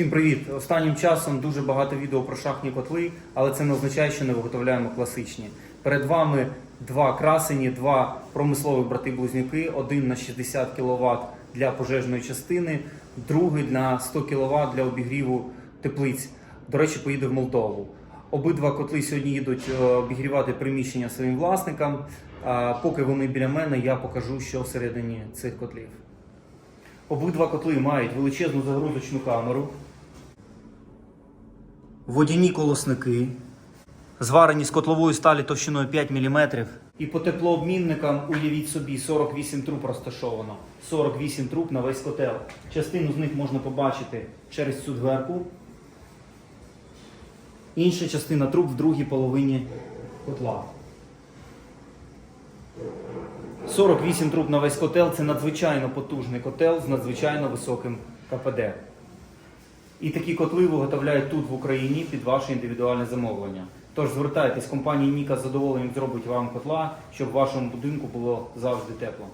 Всім привіт! Останнім часом дуже багато відео про шахтні котли, але це не означає, що не виготовляємо класичні. Перед вами два красені, два промислові брати-близнюки, один на 60 кВт для пожежної частини, другий на 100 кВт для обігріву теплиць. До речі, поїде в Молдову. Обидва котли сьогодні їдуть е, обігрівати приміщення своїм власникам. Поки вони біля мене, я покажу, що всередині цих котлів. Обидва котли мають величезну загрузочну камеру, водяні колосники, зварені з котлової сталі товщиною 5 мм. І по теплообмінникам уявіть собі 48 труб розташовано. 48 труб на весь котел. Частину з них можна побачити через цю дверку. Інша частина труб в другій половині котла. 48 труб на весь котел це надзвичайно потужний котел з надзвичайно високим КПД. І такі котли виготовляють тут в Україні під ваше індивідуальне замовлення. Тож звертайтесь, компанія Ніка з задоволенням зробить вам котла, щоб в вашому будинку було завжди тепло.